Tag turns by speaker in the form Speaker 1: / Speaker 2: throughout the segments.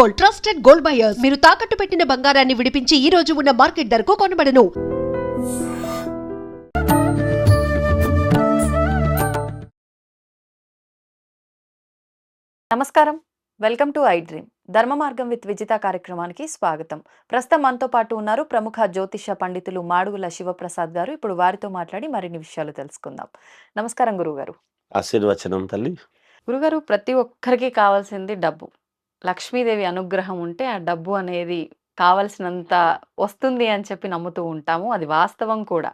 Speaker 1: Gold trusted gold buyers. మీరు తాకట్టు పెట్టిన బంగారాన్ని విడిపించి ఈ రోజు ఉన్న మార్కెట్ ధరకు కొనబడను.
Speaker 2: నమస్కారం. Welcome to I dream. ధర్మ మార్గం విత్ విజిత కార్యక్రమానికి స్వాగతం. ప్రస్తుతం మనతో పాటు ఉన్నారు ప్రముఖ జ్యోతిష పండితులు మాడుగుల శివప్రసాద్ గారు. ఇప్పుడు వారితో మాట్లాడి మరిన్ని విషయాలు తెలుసుకుందాం. నమస్కారం గురుగారు
Speaker 3: ఆశీర్వచనం తల్లి.
Speaker 2: గురుగారు ప్రతి ఒక్కరికి కావాల్సింది డబ్బు. లక్ష్మీదేవి అనుగ్రహం ఉంటే ఆ డబ్బు అనేది కావలసినంత వస్తుంది అని చెప్పి నమ్ముతూ ఉంటాము. అది వాస్తవం కూడా.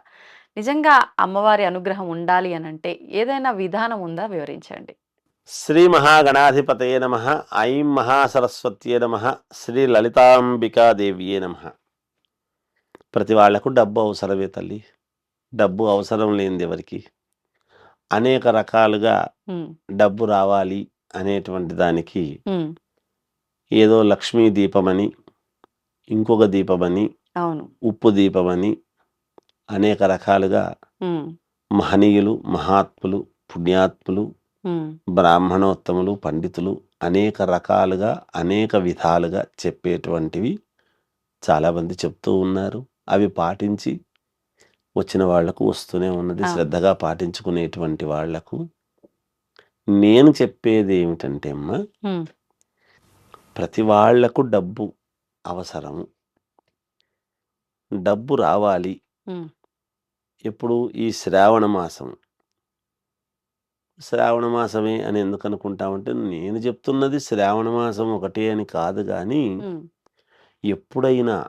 Speaker 2: నిజంగా అమ్మవారి అనుగ్రహం ఉండాలి అని అంటే ఏదైనా విధానం ఉందా? వివరించండి.
Speaker 3: శ్రీ మహాగణాధిపతయే నమ. ఐం మహాసరస్వత్యే నమ. శ్రీ లలితాంబికాదేవియే నమ. ప్రతి వాళ్ళకు డబ్బు అవసరమే తల్లి. డబ్బు అవసరం లేనిది ఎవరికి? అనేక రకాలుగా డబ్బు రావాలి అనేటువంటి దానికి ఏదో లక్ష్మీ దీపమని ఇంకొక దీపమని
Speaker 2: అవును.
Speaker 3: ఉప్పు దీపమని అనేక రకాలుగా మహనీయులు మహాత్ములు పుణ్యాత్ములు బ్రాహ్మణోత్తములు పండితులు అనేక రకాలుగా అనేక విధాలుగా చెప్పేటువంటివి చాలామంది చెప్తూ ఉన్నారు. అవి పాటించి వచ్చిన వాళ్ళకు వస్తూనే ఉన్నది. శ్రద్ధగా పాటించుకునేటువంటి వాళ్ళకు నేను చెప్పేది ఏమిటంటే అమ్మా ప్రతి వాళ్ళకు డబ్బు అవసరము. డబ్బు రావాలి. ఎప్పుడు? ఈ శ్రావణ మాసం. శ్రావణ మాసమే అని ఎందుకు అనుకుంటామంటే నేను చెప్తున్నది శ్రావణ మాసం ఒకటే అని కాదు కానీ ఎప్పుడైనా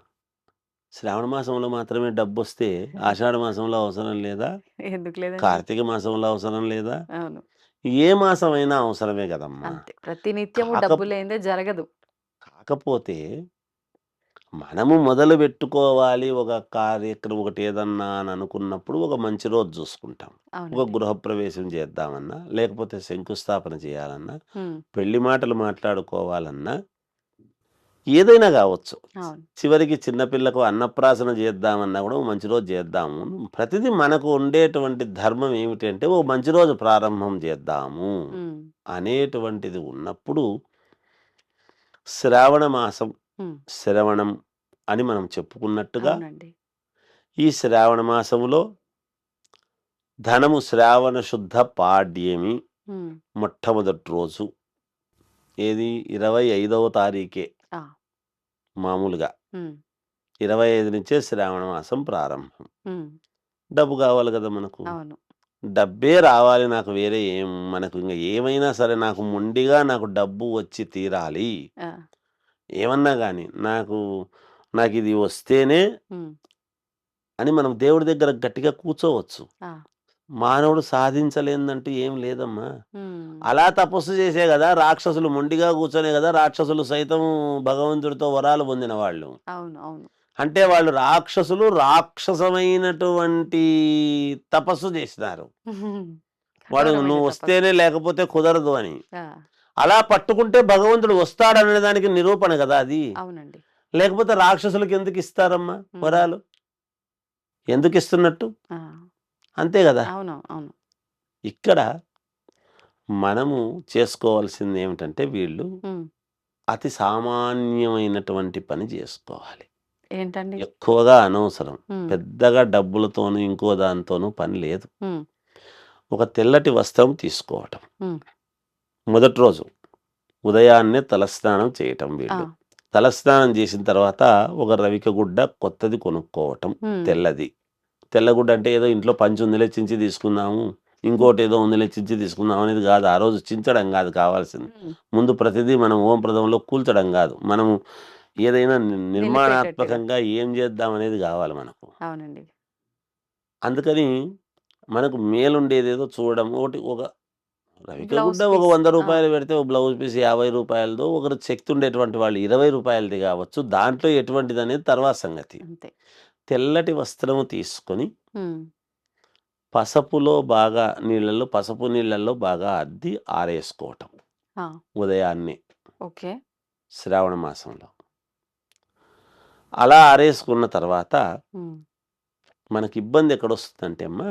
Speaker 3: శ్రావణ మాసంలో మాత్రమే డబ్బు వస్తే ఆషాఢ మాసంలో అవసరం లేదా?
Speaker 2: ఎందుకు
Speaker 3: కార్తీక మాసంలో అవసరం లేదా? ఏ మాసం అయినా అవసరమే కదమ్మా.
Speaker 2: అంతే. ప్రతి నిత్యము
Speaker 3: కాక-
Speaker 2: డబ్బు లేనిదే జరగదు.
Speaker 3: కాకపోతే మనము మొదలు పెట్టుకోవాలి ఒక కార్యక్రమం ఒకటి ఏదన్నా అని అనుకున్నప్పుడు ఒక మంచి రోజు చూసుకుంటాం. ఒక గృహప్రవేశం చేద్దామన్నా లేకపోతే శంకుస్థాపన చేయాలన్నా పెళ్ళి మాటలు మాట్లాడుకోవాలన్నా ఏదైనా కావచ్చు. చివరికి చిన్నపిల్లకు అన్నప్రాసన చేద్దామన్నా కూడా మంచి రోజు చేద్దాము. ప్రతిదీ మనకు ఉండేటువంటి ధర్మం ఏమిటంటే ఓ మంచి రోజు ప్రారంభం చేద్దాము అనేటువంటిది ఉన్నప్పుడు శ్రావణ మాసం శ్రవణం అని మనం చెప్పుకున్నట్టుగా ఈ శ్రావణ మాసములో ధనము శ్రావణ శుద్ధ పాడ్యమి మొట్టమొదటి రోజు. ఏది? ఇరవై ఐదవ తారీఖే మామూలుగా. ఇరవై ఐదు నుంచే శ్రావణ మాసం ప్రారంభం. డబ్బు కావాలి కదా మనకు. డబ్బే రావాలి నాకు వేరే ఏం మనకు ఇంకా ఏమైనా సరే నాకు మొండిగా నాకు డబ్బు వచ్చి తీరాలి. ఏమన్నా కానీ నాకు నాకు ఇది వస్తేనే అని మనం దేవుడి దగ్గర గట్టిగా కూర్చోవచ్చు. మానవుడు సాధించలేదంటూ ఏం లేదమ్మా. అలా తపస్సు చేసే కదా రాక్షసులు మొండిగా కూర్చొనే కదా రాక్షసులు సైతం భగవంతుడితో వరాలు పొందిన వాళ్ళు.
Speaker 2: అవును అవును.
Speaker 3: అంటే వాళ్ళు రాక్షసులు రాక్షసమైనటువంటి తపస్సు చేసినారు. వాడు నువ్వు. వస్తేనే లేకపోతే కుదరదు అని. అలా పట్టుకుంటే భగవంతుడు వస్తాడనే దానికి నిరూపణ కదా అది. లేకపోతే రాక్షసులకు ఎందుకు ఇస్తారమ్మా. వరాలు? ఎందుకు ఇస్తున్నట్టు? అంతే కదా. ఇక్కడ మనము చేసుకోవాల్సింది ఏమిటంటే వీళ్ళు అతి సామాన్యమైనటువంటి పని చేసుకోవాలి.
Speaker 2: ఏంటండి?
Speaker 3: ఎక్కువగా అనవసరం. పెద్దగా డబ్బులతోనూ ఇంకో దాంతోనూ పని లేదు. ఒక తెల్లటి వస్త్రం తీసుకోవటం. మొదటి రోజు ఉదయాన్నే తలస్నానం చేయటం వీళ్ళు. తలస్నానం చేసిన తర్వాత ఒక రవిక గుడ్డ కొత్తది కొనుక్కోవటం తెల్లది. తెల్లగుడ్డ అంటే ఏదో ఇంట్లో పంచి ఉందిలే చించి తీసుకుందాము. ఇంకోటి ఏదో ఉందిలే చించి తీసుకుందాం అనేది కాదు. ఆ రోజు చించడం కాదు కావాల్సింది. ముందు ప్రతిదీ మనం ఓం ప్రదంలో కూల్చడం కాదు. మనము ఏదైనా నిర్మాణాత్మకంగా ఏం చేద్దాం అనేది కావాలి మనకు.
Speaker 2: అవునండి.
Speaker 3: అందుకని మనకు మేలుండేది ఏదో చూడడం. ఒకటి ఒక రవిక
Speaker 2: బ్లౌజ్
Speaker 3: గుడ్డ ఒక. వంద. రూపాయలు పెడితే ఒక బ్లౌజ్ పీస్ యాభై రూపాయలతో ఒకరు శక్తి ఉండేటువంటి వాళ్ళు ఇరవై రూపాయలది కావచ్చు. దాంట్లో ఎటువంటిది అనేది తర్వాత సంగతి. తెల్లటి వస్త్రము తీసుకొని పసపులో బాగా నీళ్ళల్లో పసుపు నీళ్ళల్లో బాగా అద్ది ఆరేసుకోవటం ఉదయాన్నే.
Speaker 2: ఓకే.
Speaker 3: శ్రావణ మాసంలో. అలా ఆరేసుకున్న తర్వాత మనకి ఇబ్బంది ఎక్కడొస్తుందంటే అమ్మా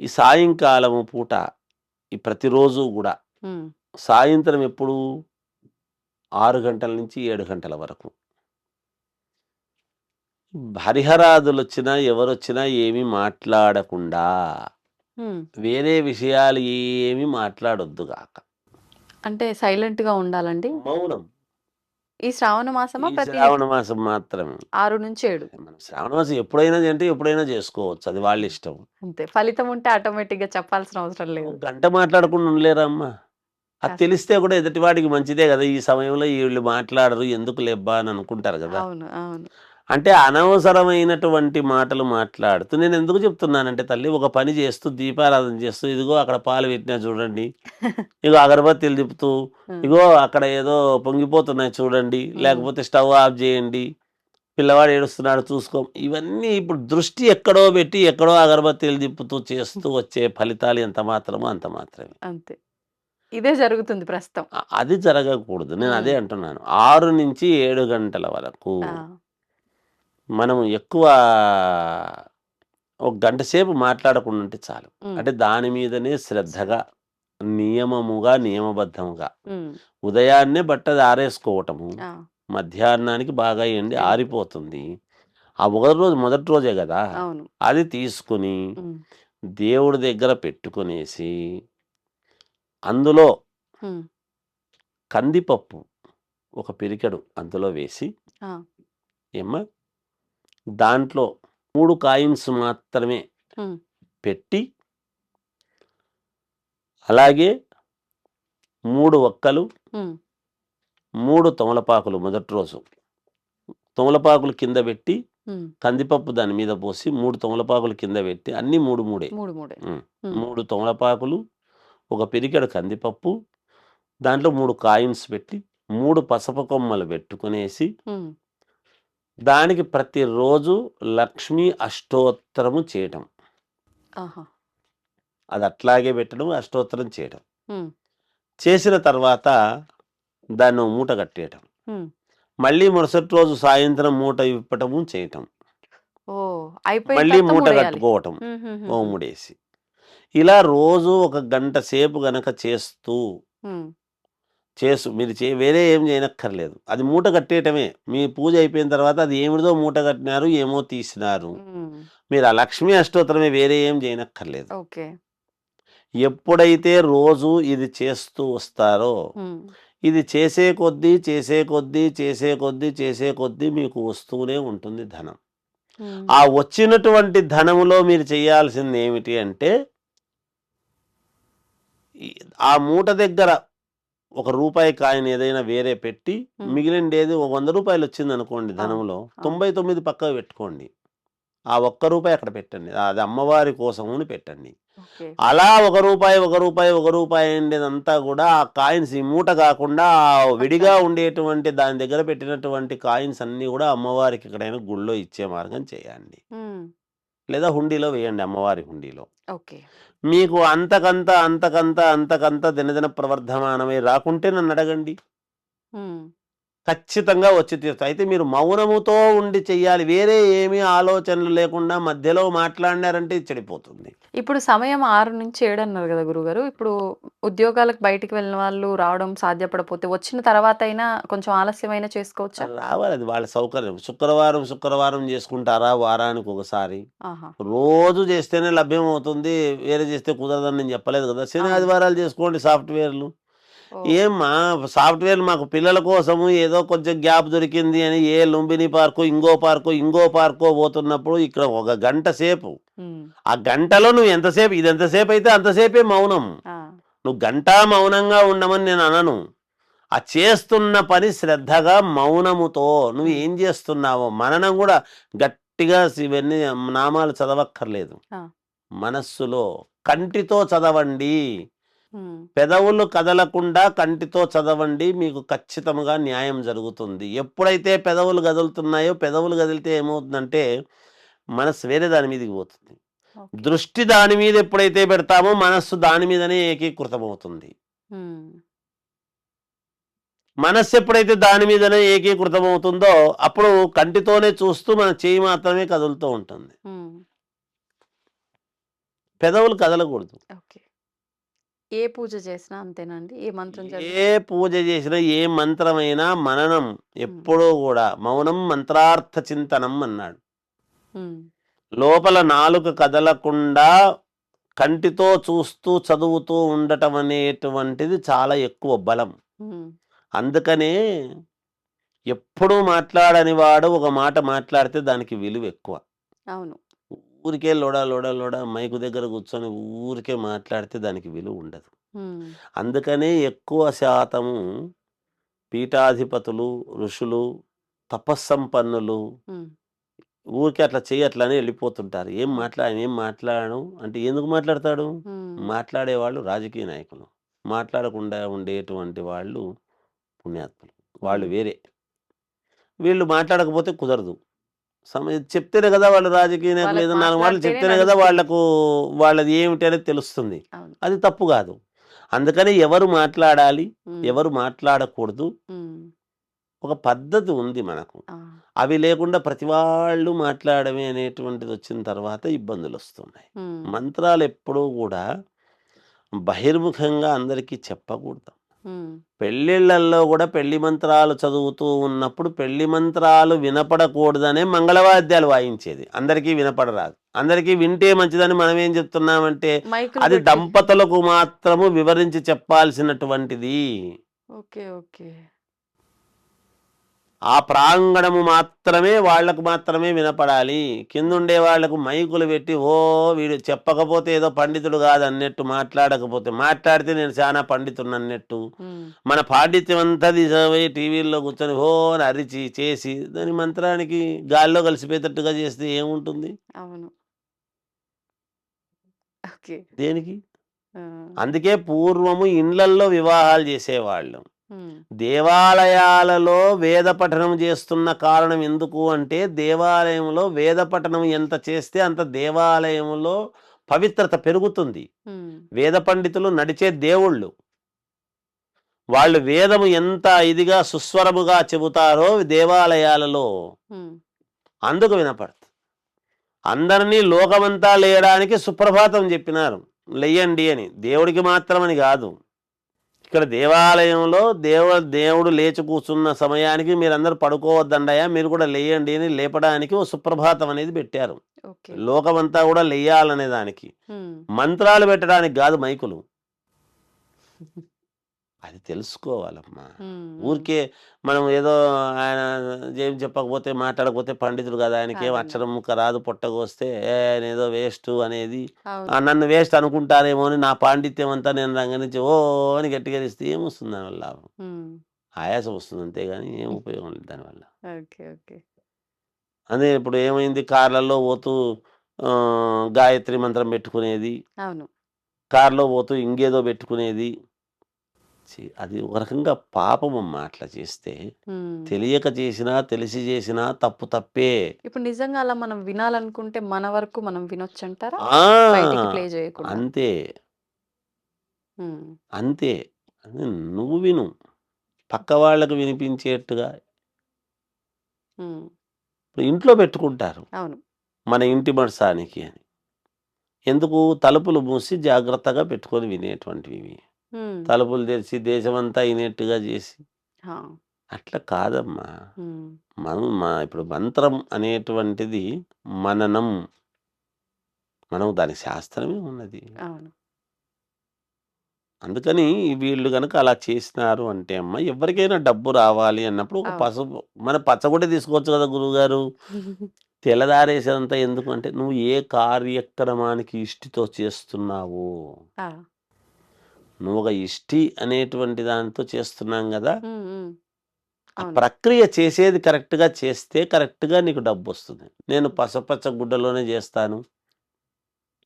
Speaker 3: ఈ సాయంకాలము పూట ఈ ప్రతిరోజు కూడా సాయంత్రం ఎప్పుడు? ఆరు గంటల నుంచి ఏడు గంటల వరకు. హరిహరాదులు వచ్చినా ఎవరొచ్చినా ఏమీ మాట్లాడకుండా. వేరే విషయాలు ఏమీ మాట్లాడొద్దు గాక.
Speaker 2: అంటే సైలెంట్‌గా ఉండాలండి?
Speaker 3: మౌనం.
Speaker 2: ఈ శ్రావణ మాసమా? ప్రతి
Speaker 3: శ్రావణ మాసం మాత్రమే
Speaker 2: 6-7
Speaker 3: మనం శ్రావణ మాసం ఎప్పుడైనా అంటే ఎప్పుడైనా చేసుకోవచ్చు అది వాళ్ళ ఇష్టం
Speaker 2: అంతే. ఫలితం ఉంటే ఆటోమేటిక్‌గా చెప్పాల్సిన అవసరం లేదు.
Speaker 3: గంట మాట్లాడకుండా ఉండలేరా అమ్మా అది. తెలిస్తే కూడా ఎదుటివాడికి మంచిదే కదా ఈ సమయంలో వీళ్ళు మాట్లాడరు ఎందుకు లేబ్బా అని అనుకుంటారు కదా
Speaker 2: అవును. అవును.
Speaker 3: అంటే అనవసరమైనటువంటి మాటలు మాట్లాడుతూ నేను ఎందుకు చెప్తున్నానంటే తల్లి ఒక పని చేస్తూ దీపారాధన చేస్తూ ఇదిగో అక్కడ పాలు పెట్టినా చూడండి ఇగో అగరబత్తీలు తిప్పుతూ. ఇగో అక్కడ ఏదో పొంగిపోతున్నాయి చూడండి. లేకపోతే స్టవ్ ఆఫ్ చేయండి పిల్లవాడు ఏడుస్తున్నాడు చూసుకో ఇవన్నీ ఇప్పుడు దృష్టి ఎక్కడో పెట్టి ఎక్కడో అగరబత్తీలు తిప్పుతూ చేస్తూ వచ్చే ఫలితాలు ఎంత మాత్రమో అంత మాత్రమే
Speaker 2: అంతే. ఇదే జరుగుతుంది ప్రస్తుతం.
Speaker 3: అది జరగకూడదు నేను అదే. అంటున్నాను ఆరు నుంచి ఏడు గంటల వరకు! మనం ఎక్కువ ఒక గంట సేపు మాట్లాడకుండా ఉంటే చాలు. అంటే దాని మీదనే శ్రద్ధగా నియమముగా నియమబద్ధముగా. ఉదయాన్నే బట్ట ఆరేసుకోవటము! మధ్యాహ్నానికి బాగా ఎండి. ఆరిపోతుంది ఆ ఒకటి రోజు మొదటి రోజే కదా. అది తీసుకుని. దేవుడి దగ్గర పెట్టుకునేసి అందులో. కందిపప్పు ఒక పిరికెడు అందులో వేసి! ఏమ్మా దాంట్లో మూడు కాయిన్స్ మాత్రమే. పెట్టి అలాగే మూడు ఒక్కలు. మూడు తమలపాకులు మొదటి రోజు తమలపాకులు కింద పెట్టి. కందిపప్పు దాని మీద పోసి మూడు తమలపాకులు కింద పెట్టి అన్ని మూడు మూడే
Speaker 2: 3, 3
Speaker 3: ఉమ్.
Speaker 2: హ్మ్.
Speaker 3: మూడు తమలపాకులు ఒక పిరికెడు కందిపప్పు దాంట్లో మూడు కాయిన్స్ పెట్టి మూడు పసపు కొమ్మలు పెట్టుకునేసి. దానికి ప్రతిరోజు లక్ష్మీ అష్టోత్తరము చేయటం! అది అట్లాగే పెట్టడం అష్టోత్తరం చేయటం. చేసిన తర్వాత దాన్ని మూట కట్టేయటం. మళ్ళీ మరుసటి రోజు సాయంత్రం మూట విప్పటము చేయటం మళ్ళీ మూట. కట్టుకోవటం ఓ
Speaker 2: హుహుహుహు.
Speaker 3: ముడేసి ఇలా రోజు ఒక గంట సేపు గనక చేస్తూ. చేసు మీరు చే వేరే ఏం చేయనక్కర్లేదు అది మూట కట్టేయటమే మీ పూజ అయిపోయిన తర్వాత అది ఏమిడిదో మూట కట్టినారు ఏమో తీసినారు. మీరు ఆ లక్ష్మీ అష్టోత్తరమే వేరే ఏం చేయనక్కర్లేదు. ఎప్పుడైతే రోజు ఇది చేస్తూ వస్తారో. ఇది చేసే కొద్దీ చేసే కొద్దీ చేసే కొద్దీ చేసే కొద్దీ మీకు వస్తూనే ఉంటుంది ధనం. ఆ వచ్చినటువంటి ధనములో మీరు చేయాల్సింది ఏమిటి అంటే ఆ మూట దగ్గర ఒక రూపాయి కాయిన్ ఏదైనా వేరే పెట్టి. మిగిలిండేది ఒక వంద రూపాయలు వచ్చింది అనుకోండి. ధనంలో. తొంభై తొమ్మిది పక్కకు పెట్టుకోండి ఆ ఒక్క రూపాయి అక్కడ పెట్టండి అది అమ్మవారి కోసమని పెట్టండి. అలా ఒక రూపాయి ఒక రూపాయి ఒక రూపాయి ఉండేదంతా కూడా ఆ కాయిన్స్ ఈ మూట కాకుండా విడిగా ఉండేటువంటి దాని దగ్గర పెట్టినటువంటి కాయిన్స్ అన్నీ కూడా అమ్మవారికి ఎక్కడైనా గుళ్ళో ఇచ్చే మార్గం చేయండి. లేదా హుండీలో వేయండి అమ్మవారి హుండీలో
Speaker 2: ఓకే.
Speaker 3: మీకు అంతకంత అంతకంత అంతకంత దినదిన ప్రవర్ధమానమై రాకుంటే నన్ను అడగండి. ఖచ్చితంగా వచ్చి తీరుతాయి అయితే మీరు మౌనముతో ఉండి చెయ్యాలి వేరే ఏమీ ఆలోచనలు లేకుండా మధ్యలో మాట్లాడినారంటే చెడిపోతుంది
Speaker 2: ఇప్పుడు సమయం 6-7 అన్నారు గదా గురుగారు. ఇప్పుడు ఉద్యోగాలకు బయటికి వెళ్ళిన వాళ్ళు రావడం సాధ్యపడపోతే వచ్చిన తర్వాతైనా కొంచెం ఆలస్యమైనా చేసుకోవచ్చా?
Speaker 3: రావాలి అది వాళ్ళ సౌకర్యం శుక్రవారం శుక్రవారం చేసుకుంటారా వారానికి ఒకసారి! రోజు చేస్తేనే లభ్యం అవుతుంది వేరే చేస్తే కుదరదని నేను చెప్పలేదు కదా శని. ఆదివారాలు చేసుకోండి సాఫ్ట్వేర్లు! ఏమ్మా సాఫ్ట్వేర్ మాకు పిల్లల కోసము ఏదో కొంచెం గ్యాప్ దొరికింది అని ఏ లుంబిని పార్కు ఇంకో పార్కు ఇంకో పార్కో పోతున్నప్పుడు ఇక్కడ ఒక గంట సేపు. ఆ గంటలో నువ్వు ఎంతసేపు ఇది ఎంతసేపు అయితే అంతసేపే మౌనం! నువ్వు గంట మౌనంగా ఉండమని నేను అనను ఆ చేస్తున్న పని శ్రద్ధగా మౌనముతో నువ్వు. ఏం చేస్తున్నావో మననం కూడా గట్టిగా ఇవన్నీ నామాలు చదవక్కర్లేదు! మనస్సులో కంటితో చదవండి. పెదవులు కదలకుండా కంటితో చదవండి మీకు ఖచ్చితంగా న్యాయం జరుగుతుంది ఎప్పుడైతే పెదవులు కదులుతున్నాయో పెదవులు కదిలితే ఏమవుతుందంటే మనసు వేరే దాని మీదకి పోతుంది. దృష్టి దాని మీద ఎప్పుడైతే పెడతామో మనస్సు దాని మీదనే ఏకీకృతమవుతుంది
Speaker 2: హ్మ్.
Speaker 3: మనస్సు ఎప్పుడైతే దాని మీదనే ఏకీకృతమవుతుందో అప్పుడు కంటితోనే చూస్తూ మన చేయి మాత్రమే కదులుతూ ఉంటుంది. పెదవులు కదలకూడదు
Speaker 2: ఓకే. ఏ పూజ చేసినా అంతేనండి? ఏ మంత్రం?
Speaker 3: ఏ పూజ చేసినా, ఏ మంత్రమైనా మననం ఎప్పుడూ గూడా మౌనం మంత్రార్థ చింతనం అన్నాడు. లోపల నాలుక కదలకుండా కంటితో చూస్తూ, చదువుతూ ఉండటం అనేటువంటిది చాలా ఎక్కువ బలం. అందుకనే ఎప్పుడూ మాట్లాడని వాడు ఒక మాట మాట్లాడితే దానికి విలువ ఎక్కువ.
Speaker 2: అవును.
Speaker 3: ఊరికే లొడ లొడ లొడ మైకు దగ్గర కూర్చొని ఊరికే మాట్లాడితే దానికి విలువ ఉండదు. అందుకనే ఎక్కువ శాతము పీఠాధిపతులు, ఋషులు, తపస్సంపన్నులు. ఊరికే అట్లా అని వెళ్ళిపోతుంటారు. ఏం మాట్లా ఏం మాట్లాడను అంటే ఎందుకు మాట్లాడతాడు? మాట్లాడేవాళ్ళు రాజకీయ నాయకులు. మాట్లాడకుండా ఉండేటువంటి వాళ్ళు పుణ్యాత్ములు. వాళ్ళు. వేరే. వీళ్ళు మాట్లాడకపోతే కుదరదు. చెప్తేనే కదా వాళ్ళు రాజకీయ నాయకులు
Speaker 2: వాళ్ళకి
Speaker 3: ఏదో 4 మాటలు చెప్తేనే కదా. వాళ్ళకు వాళ్ళది ఏమిటి అనేది తెలుస్తుంది. అది తప్పు కాదు. అందుకని ఎవరు మాట్లాడాలి? ఎవరు మాట్లాడకూడదు? ఒక పద్ధతి ఉంది మనకు. అవి లేకుండా ప్రతి వాళ్ళు మాట్లాడమే అనేటువంటిది వచ్చిన తర్వాత ఇబ్బందులొస్తున్నాయి.
Speaker 2: హ్మ్.
Speaker 3: మంత్రాలు ఎప్పుడూ గూడా బహిర్ముఖంగా అందరికీ చెప్పకూడదు. పెళ్ళిళ్ళల్లో గూడా పెళ్ళి మంత్రాలు చదువుతూ ఉన్నప్పుడు పెళ్ళి మంత్రాలు వినపడకూడదనే మంగళవాద్యాలు వాయించేది. అందరికీ వినపడరాదు. అందరికీ వింటే మంచిదని మనం ఏం చెప్తున్నామంటే అది దంపతులకు మాత్రము వివరించి చెప్పాల్సినటువంటిది.
Speaker 2: ఓకే. ఓకే.
Speaker 3: ఆ ప్రాంగణము మాత్రమే వాళ్ళకు మాత్రమే వినపడాలి. కిందుండే వాళ్ళకు మైకులు పెట్టి ఓ వీడు చెప్పకపోతే ఏదో పండితుడు కాదన్నట్టు మాట్లాడకపోతే మాట్లాడితే నేను చాలా పండితుడినన్నట్టు
Speaker 2: హ్మ్.
Speaker 3: మన పాండిత్యం అంతా తీసుకుపోయి టీవీల్లో కూర్చొని ఓ అరిచి చేసి దాని మంత్రానికి గాల్లో కలిసిపోయేటట్టుగా చేస్తే ఏముంటుంది?
Speaker 2: అవును.
Speaker 3: దేనికి? అందుకే పూర్వము ఇండ్లల్లో వివాహాలు చేసేవాళ్ళు. దేవాలయాలలో వేద పఠనం చేస్తున్న కారణం ఎందుకు అంటే దేవాలయంలో వేద పఠనం ఎంత చేస్తే అంత దేవాలయంలో పవిత్రత పెరుగుతుంది. వేద పండితులు నడిచే దేవుళ్ళు. వాళ్ళు వేదము ఎంత ఇదిగా సుస్వరముగా చెబుతారో దేవాలయాలలో. అందుకు వినపడుతుంది. అందరినీ లోకమంతా లేయడానికి సుప్రభాతం చెప్పినారు. లెయ్యండి అని. దేవుడికి మాత్రమని కాదు. ఇక్కడ దేవాలయంలో దేవ దేవుడు లేచి కూర్చున్న సమయానికి మీరందరూ పడుకోవద్దండయ్యా మీరు కూడా లేయండి అని లేపడానికి ఓ సుప్రభాతం అనేది పెట్టారు. లోకమంతా కూడా లెయ్యాలనే దానికి. మంత్రాలు పెట్టడానికి కాదు మైకులు. అది తెలుసుకోవాలమ్మా. ఊరికే మనం ఏదో ఆయన ఏం చెప్పకపోతే మాట్లాడకపోతే పండితుడు కదా! ఆయనకేం
Speaker 2: కాదన్న.
Speaker 3: అక్షరం ముక్క రాదు ఏ ఆయన ఏదో వేస్టు అనేది! నన్ను వేస్ట్ అనుకుంటారేమో అని నా పాండిత్యం అంతా నేను రంగ నుంచి ఓ అని గట్టిగా అరిస్తే ఏమొస్తుంది దానివల్ల లాభం? ఆయాసం వస్తుంది అంతేగాని ఏం ఉపయోగం లేదు దానివల్ల.
Speaker 2: ఓకే. ఓకే.
Speaker 3: అదే ఇప్పుడు ఏమైంది కార్‌లలో పోతూ గాయత్రి మంత్రం పెట్టుకునేది. కార్‌లో పోతూ ఇంకేదో పెట్టుకునేది. అది ఒక రకంగా పాపమమ్మా అట్లా చేస్తే. తెలియక చేసినా, తెలిసి చేసినా తప్పు తప్పే.
Speaker 2: ఇప్పుడు నిజంగా అలా మనం వినాలనుకుంటే మన వరకు మనం ప్లే చేయకుండా.
Speaker 3: అంతే. అంతే. నువ్వు విను. పక్క వాళ్ళకి వినిపించేట్టుగా ఇంట్లో పెట్టుకుంటారు. మన ఇంటి మడసానికి అని. ఎందుకు? తలుపులు మూసి జాగ్రత్తగా పెట్టుకొని వినేటువంటివి. తలుపులు తెరిచి దేశమంతా ఇనేట్టుగా చేసి! అట్లా కాదమ్మా. మనం మా ఇప్పుడు మంత్రం అనేటువంటిది మననం. మనం దానికి శాస్త్రమే ఉన్నది. అందుకని వీళ్ళు గనక అలా చేసినారు అంటే అమ్మ ఎవరికైనా డబ్బు రావాలి అన్నప్పుడు ఒక. పసుపు మన పచ్చగుడ్డ తీసుకోవచ్చు కదా గురువుగారు. తెల్లదారేసేదంతా ఎందుకు అంటే నువ్వు ఏ కార్యక్రమానికి ఇష్టితో చేస్తున్నావో. నువ్వు ఒక ఇష్టి అనేటువంటి దానితో చేస్తున్నాం.
Speaker 2: హ్మ్.
Speaker 3: ఆ. ప్రక్రియ చేసేది కరెక్ట్‌గా చేస్తే కరెక్ట్‌గా నీకు డబ్బొస్తుంది. నేను పసపచ్చ గుడ్డలోనే చేస్తాను.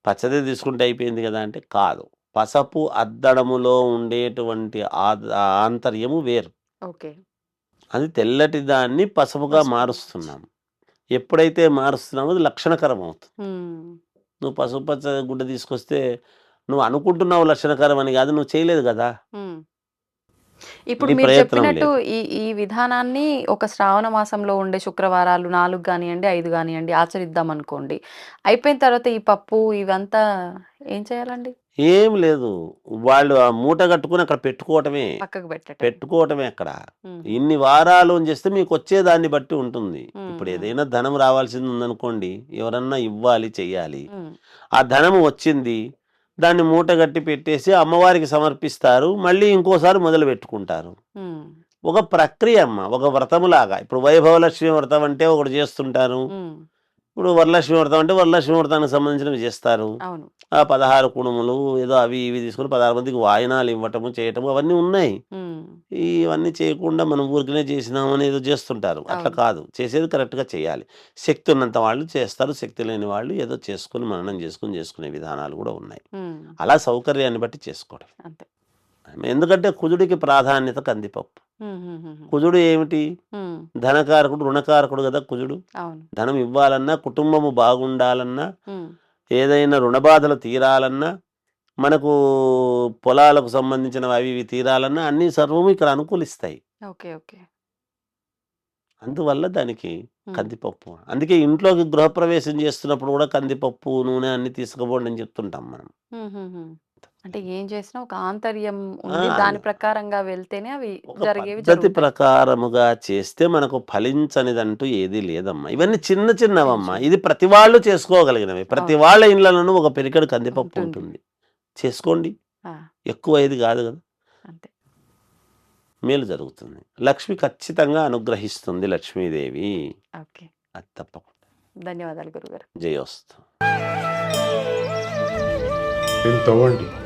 Speaker 3: పచ్చదే తీసుకుంటే అయిపోయింది గదా! అంటే కాదు. పసపు అద్దడములో ఉండేటువంటి ఆంతర్యము వేరు.
Speaker 2: ఓకే.
Speaker 3: అది తెల్లటి దాన్ని పసుపుగా
Speaker 2: పసుపు.
Speaker 3: మారుస్తున్నాం. ఎప్పుడైతే మారుస్తున్నామో అది లక్షణకరం అవుతుంది. నువ్వు పసుపచ్చ గుడ్డ తీసుకొస్తే నువ్వు అనుకుంటున్నావు లక్షణకరం అని గాదు. నువ్వు చేయలేదు!
Speaker 2: హ్మ్. ఇప్పుడు మీరు చెప్పినట్టు. ఈ ఈ విధానాన్ని ఒక శ్రావణ మాసంలో ఉండే శుక్రవారాలు 4 గానియండి, 5 గానియండి ఆచరిద్దామనుకోండి. అయిపోయిన తర్వాత ఈ పప్పు ఇవంతా ఏం చేయాలండి?
Speaker 3: ఏం లేదు వాళ్ళు ఆ మూట కట్టుకుని అక్కడ పెట్టుకోవటమే పెట్టుకోవటమే అక్కడ ఇన్ని వారాలు అని చేస్తే మీకు వచ్చే దాన్ని బట్టి ఉంటుంది. ఇప్పుడు ఏదైనా ధనం రావాల్సింది ఉందనుకోండి ఎవరన్నా ఇవ్వాలి చెయ్యాలి ఆ ధనం వచ్చింది దాన్ని మూట కట్టి పెట్టేసి అమ్మవారికి సమర్పిస్తారు. మళ్ళీ ఇంకోసారి మొదలు పెట్టుకుంటారు. ఒక ప్రక్రియ అమ్మ ఒక వ్రతములాగా. ఇప్పుడు వైభవలక్ష్మి వ్రతం అంటే ఒకటి చేస్తుంటారు. ఇప్పుడు వరలక్ష్మి వ్రతం అంటే వరలక్ష్మి వ్రతానికి సంబంధించినవి చేస్తారు
Speaker 2: అవును.
Speaker 3: ఆ పదహారు కుడుములు ఏదో అవి ఇవి తీసుకుని పదహారు మందికి వాయినాలు ఇవ్వటము చేయటము అవన్నీ ఉన్నాయి. ఇవన్నీ చేయకుండా మనం ఊరికనే చేసినామని ఏదో చేస్తుంటారు. అట్లా. కాదు. చేసేది కరెక్ట్గా చేయాలి. శక్తి ఉన్నంత వాళ్ళు చేస్తారు. శక్తి లేని వాళ్ళు ఏదో చేసుకుని మననం చేసుకుని చేసుకునే విధానాలు కూడా ఉన్నాయి. అలా సౌకర్యాన్ని బట్టి చేసుకోవడం ఎందుకంటే కుజుడికి ప్రాధాన్యత కందిపప్పు. కుజుడు ఏమిటి? ధనకారకుడు రుణకారకుడు కదా కుజుడు. ధనం ఇవ్వాలన్నా కుటుంబము బాగుండాలన్నా ఏదైనా రుణబాధలు తీరాలన్నా మనకు పొలాలకు సంబంధించినవి అవి ఇవి తీరాలన్నా అన్ని సర్వము ఇక్కడ అనుకూలిస్తాయి.
Speaker 2: Okay okay.
Speaker 3: అందువల్ల దానికి కందిపప్పు. అందుకే ఇంట్లోకి గృహప్రవేశం చేస్తున్నప్పుడు కూడా కందిపప్పు నూనె అన్ని తీసుకుపోండి అని చెప్తుంటాం మనం.
Speaker 2: అంటే ఏం చేసినా ఒక ఆంతర్యం ఉంది. దాని ప్రకారంగా వెళ్తేనే అవి
Speaker 3: ఒక
Speaker 2: జరిగేవి
Speaker 3: పద్ధతి
Speaker 2: జరుగుతాయి.
Speaker 3: ప్రకారముగా చేస్తే మనకు ఫలించనిదంటూ ఏది లేదమ్మా. ఇవన్నీ చిన్న చిన్నవమ్మా.
Speaker 2: చిన్న.
Speaker 3: ఇది ప్రతి వాళ్ళు చేసుకోగలిగినవి. ప్రతి
Speaker 2: అవును.
Speaker 3: వాళ్ళ ఇళ్ళలోనూ ఒక పెరికడు కందిపప్పు
Speaker 2: ఉంటుంది.
Speaker 3: ఉంటుంది. చేసుకోండి.
Speaker 2: ఆ,
Speaker 3: ఎక్కువ ఇది కాదు కదా.
Speaker 2: అంతే.
Speaker 3: మేలు జరుగుతుంది. లక్ష్మి ఖచ్చితంగా అనుగ్రహిస్తుంది లక్ష్మీదేవి.
Speaker 2: ఓకే.
Speaker 3: అది తప్పకుండా.
Speaker 2: ధన్యవాదాలు గురుగారు.
Speaker 3: జయోస్తు.
Speaker 4: దీన్ని తవ్వండి